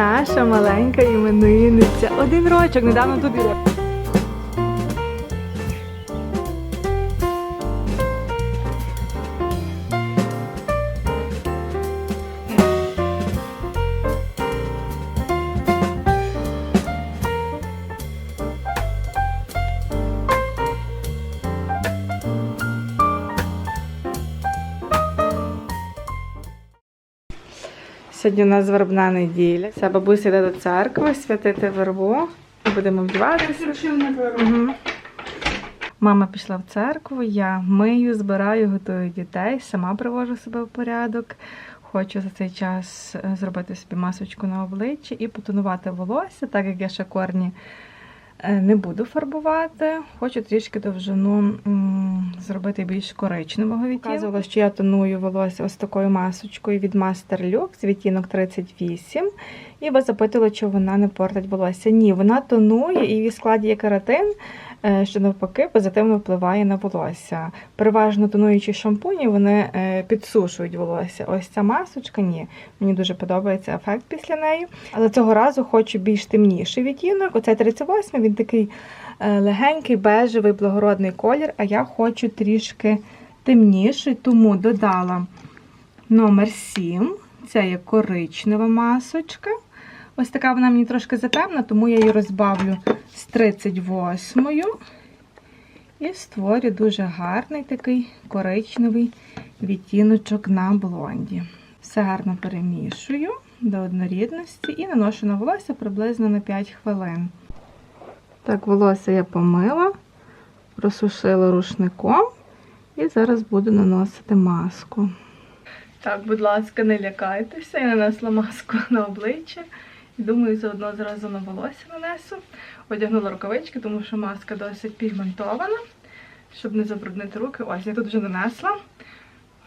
Наша маленька іменинниця. Один рочок, недавно тут Сьогодні у нас вербна неділя. Ця бабуся йде до церкви святити вербу. Будемо вдіватися. Угу. Мама пішла в церкву, я мию, збираю, готую дітей, сама привожу себе в порядок. Хочу за цей час е, зробити собі масочку на обличчі і потонувати волосся, так як я ще корні не буду фарбувати. Хочу трішки довжину зробити більш коричневого відтінку. Показувала, що я тоную волосся ось такою масочкою від Master Lux, відтінок 38. І ви запитали, чи вона не портить волосся. Ні, вона тонує і в складі є кератин, е, що навпаки позитивно впливає на волосся. Переважно тонуючі шампуні вони е, підсушують волосся. Ось ця масочка ні. Мені дуже подобається ефект після неї. Але цього разу хочу більш темніший відтінок. Оцей 38 він такий е, легенький, бежевий, благородний колір, а я хочу трішки темніший, тому додала номер 7. Це є коричнева масочка. Ось така вона мені трошки затемна, тому я її розбавлю з 38 і створю дуже гарний такий коричневий відтіночок на блонді. Все гарно перемішую до однорідності і наношу на волосся приблизно на 5 хвилин. Так, волосся я помила, просушила рушником і зараз буду наносити маску. Так, будь ласка, не лякайтеся, я нанесла маску на обличчя. Думаю, заодно зразу на волосся нанесу. Одягнула рукавички, тому що маска досить пігментована, щоб не забруднити руки. Ось я тут вже нанесла.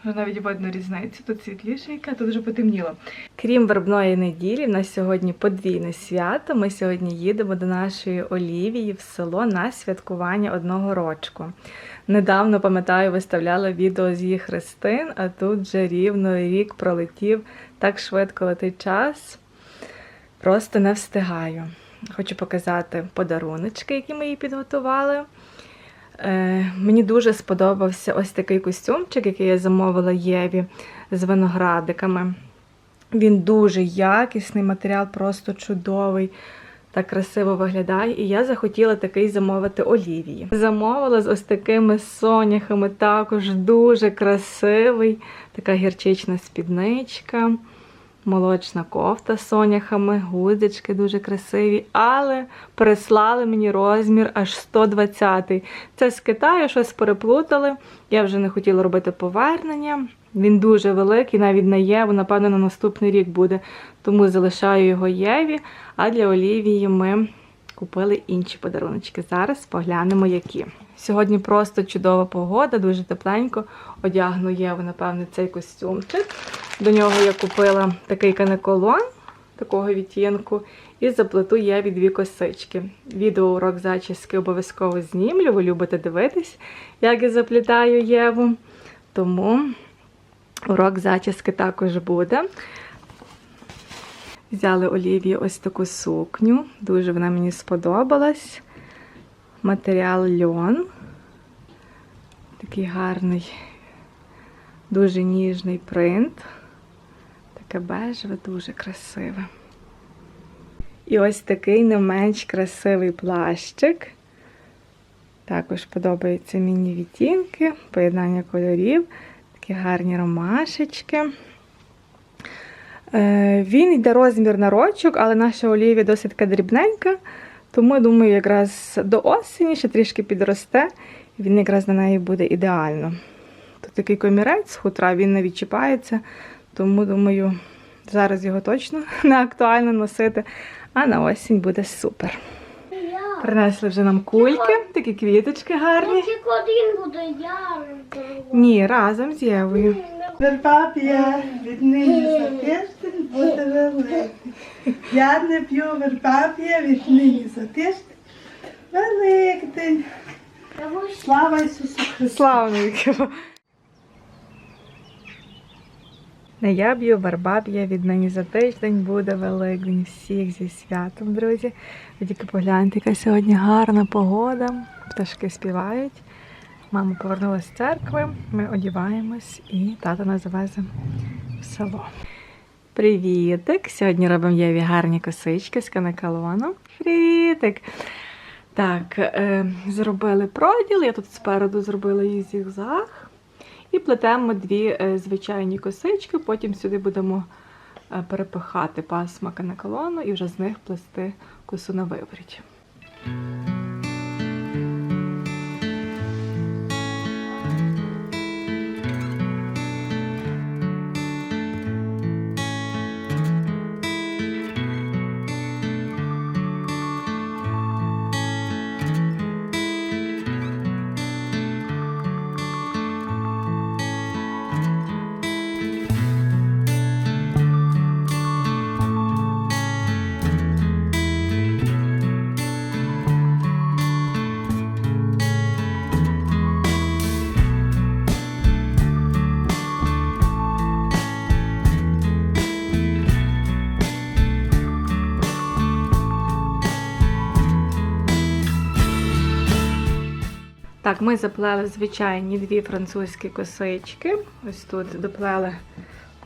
Вже навіть видно різницю. Тут світлішенька, тут вже потемніло. Крім вербної неділі, в нас сьогодні подвійне свято. Ми сьогодні їдемо до нашої Олівії в село на святкування одного рочку. Недавно, пам'ятаю, виставляла відео з її хрестин, а тут вже рівно рік пролетів. Так швидко летить час. Просто не встигаю. Хочу показати подаруночки, які ми їй підготували. Е, мені дуже сподобався ось такий костюмчик, який я замовила Єві з виноградиками. Він дуже якісний, матеріал просто чудовий, так красиво виглядає. І я захотіла такий замовити Олівії. Замовила з ось такими соняхами, також дуже красивий, така гірчична спідничка. Молочна кофта з соняхами, гудзички дуже красиві, але прислали мені розмір аж 120-й. Це з Китаю щось переплутали. Я вже не хотіла робити повернення. Він дуже великий, навіть на Єву, напевно, на наступний рік буде. Тому залишаю його Єві. А для Олівії ми купили інші подаруночки. Зараз поглянемо, які. Сьогодні просто чудова погода, дуже тепленько. Одягну Єву, напевно, цей костюмчик. До нього я купила такий канеколон такого відтінку і заплету Єві дві косички. Відео урок зачіски обов'язково знімлю. Ви любите дивитись, як я заплітаю Єву. Тому урок зачіски також буде. Взяли Олівії ось таку сукню. Дуже вона мені сподобалась. Матеріал льон. Такий гарний, дуже ніжний принт. Таке бежеве, дуже красиве. І ось такий не менш красивий плащик. Також подобаються мені відтінки, поєднання кольорів, такі гарні ромашечки. Е, Він йде розмір на рочок, але наша олівія досить така дрібненька, тому я думаю, якраз до осені ще трішки підросте, він якраз на неї буде ідеально. Тут такий комірець з хутра, він не відчіпається, тому думаю, зараз його точно не актуально носити, а на осінь буде супер. Принесли вже нам кульки, такі квіточки гарні. Тільки один буде я. Ні, разом з Євою. Вербап'я від нині за тиждень буде. Я не п'ю вербап'я від нині за тиждень. Великдень. Слава Ісусу Христу! Славненько. Не я б'ю, барба б'є, віднині за тиждень буде Великдень. Всіх зі святом, друзі. Тільки погляньте, яка сьогодні гарна погода. Пташки співають. Мама повернулася з церкви, ми одіваємось і тато нас завезе в село. Привітик! Сьогодні робимо Єві гарні косички з канекалону. Привітик! Так, е, зробили проділ, я тут спереду зробила її зігзаг. І плетемо дві е, звичайні косички, потім сюди будемо е, перепихати пасма канекалону і вже з них плести косу на виворіт. Так, ми заплели звичайні дві французькі косички. Ось тут доплели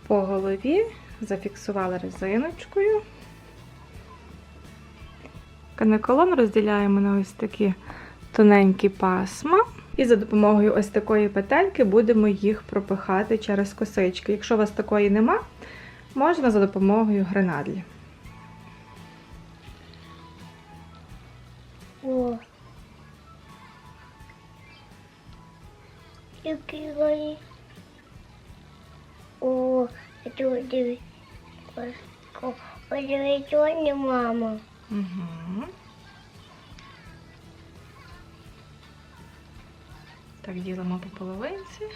по голові, зафіксували резиночкою. Канеколон розділяємо на ось такі тоненькі пасма. І за допомогою ось такої петельки будемо їх пропихати через косички. Якщо у вас такої нема, можна за допомогою гренадлі. Диви, сьогодні мама. Угу. Так, ділимо по половинці.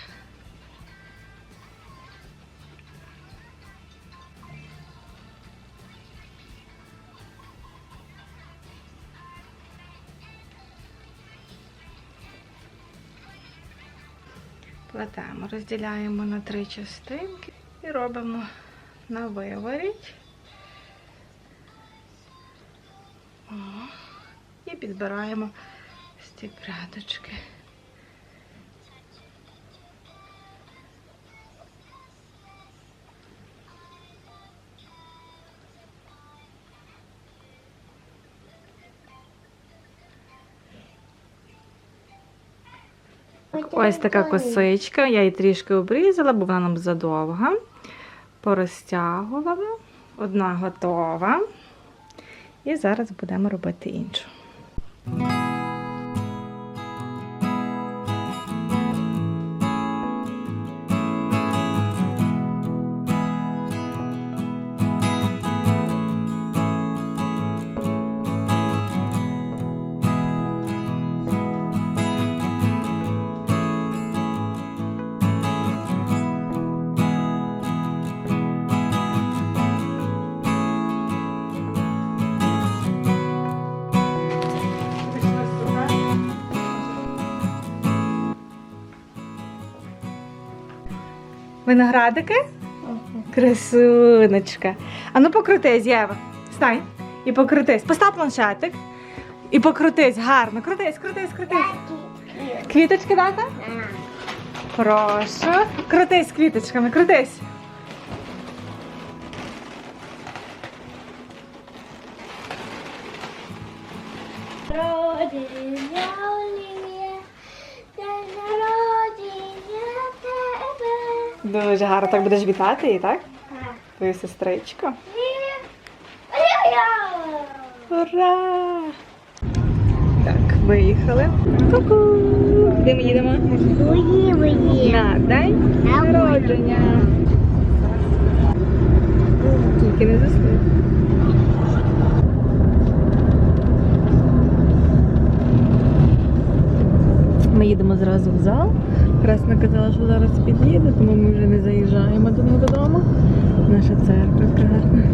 Плетемо, розділяємо на три частинки і робимо на виворіть. Підбираємо ці прядочки. Ось така косичка. Я її трішки обрізала, бо вона нам задовга. Порозтягувала. Одна готова. І зараз будемо робити іншу. Mm-hmm. Виноградики? Красуночка. А ну покрутись, Єва. Стань. І покрутись. Постав планшетик. І покрутись гарно. Крутись, крутись, крутись. Квіточки дати? Прошу. Крутись квіточками, крутись. Народження Дуже гарно. Так будеш вітати її, так? Так. Твою сестричку. Ура! Так, виїхали. Ку-ку! Куди ми їдемо? На день народження. Тільки не засни. їдемо зразу в зал. Красна казала, що зараз під'їде, тому ми вже не заїжджаємо до них додому. Наша церква гарна.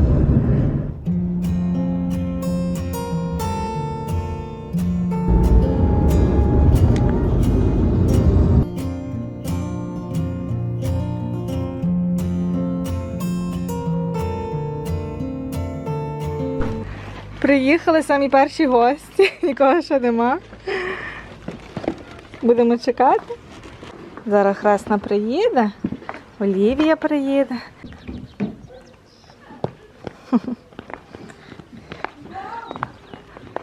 Приїхали самі перші гості, нікого ще нема. Будемо чекати. Зараз Хресна приїде, Олівія приїде.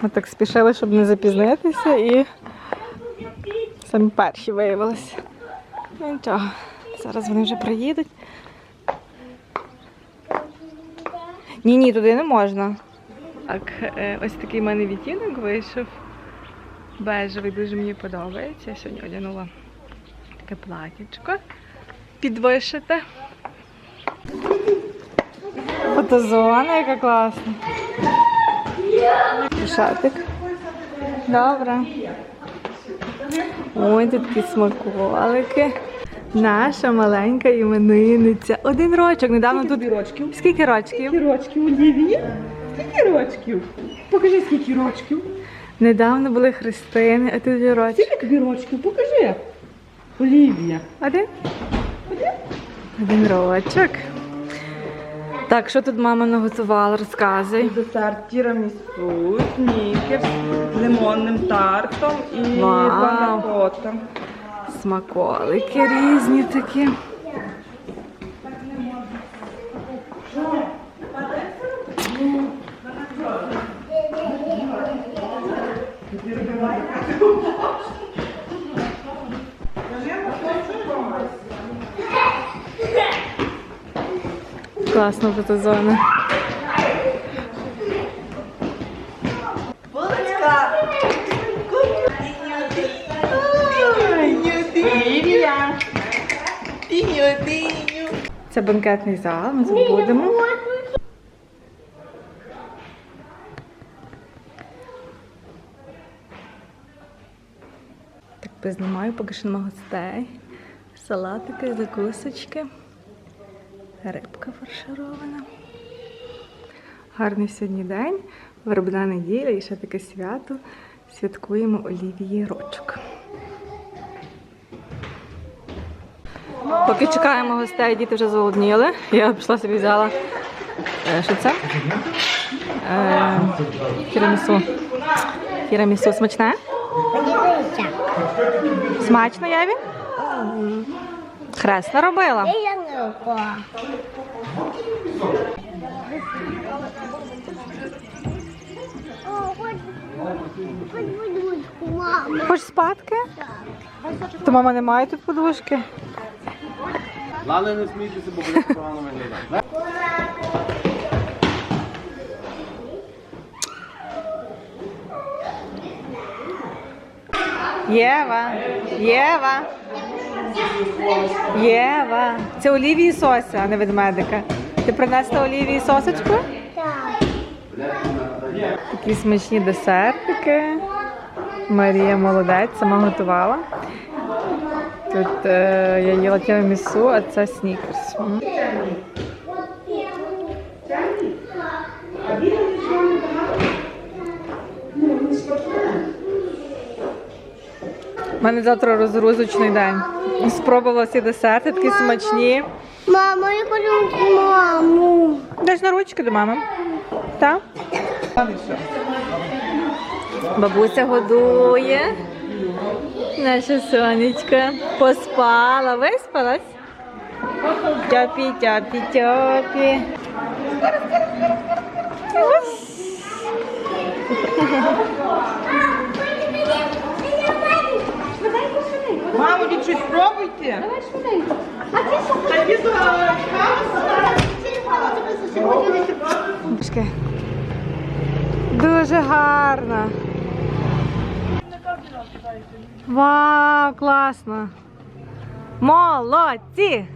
Ми так спішили, щоб не запізнитися і самі перші виявилися. Ну нічого, зараз вони вже приїдуть. Ні, ні, туди не можна. Так, е, ось такий в мене відтінок вийшов. Бежевий, дуже мені подобається. Я сьогодні одягнула таке платічко підвишите. Фотозона, яка класна. Шатик. Добре. Ой, тут такі смаколики. Наша маленька іменинниця. Один рочок. Недавно тут. рочків? Скільки рочків? Скільки рочків Олівії? Скільки рочків? Покажи, скільки рочків. Недавно були хрестини, а тут вже рочок. Скільки тобі рочків? Покажи. Олівія. Один? Один рочок. Так, що тут мама наготувала? Розказуй. Десерт тірамісу, снікерс з лимонним тартом і Вау. панакотом. Смаколики різні такі. Класна фотозона. Це банкетний зал, ми тут будемо. Так познімаю, поки що нема гостей. Салатики, закусочки. Рибка фарширована. Гарний сьогодні день, виробна неділя і ще таке свято. Святкуємо Олівії Рочок. Поки чекаємо гостей, діти вже зголодніли. Я пішла собі взяла. е, Що це? Е, Тірамісу. Тірамісу смачне? Смачно, Яві? Хресна робила. Я не. О, хоч, спадки? То мама не має тут подушки. Главное не смійтеся, бо буде погано виглядати. Єва, Єва. Єва. Це Олівії сося, а не ведмедика. Ти принесла Олівії сосочку? Так. Такі смачні десертики. Марія молодець, сама готувала. Тут е, я їла тірамісу, а це снікерс. У мене завтра розгрузочний день. Спробувала всі десерти, такі смачні. Мама, я хочу маму. Даш на ручки до мами. Так? Бабуся годує. Наша сонечка поспала, виспалась. Тьопі, тьопі, тьопі. Щось пробуйте. Та діду, Трошки. Дуже гарно. Вау, класно. Молодці!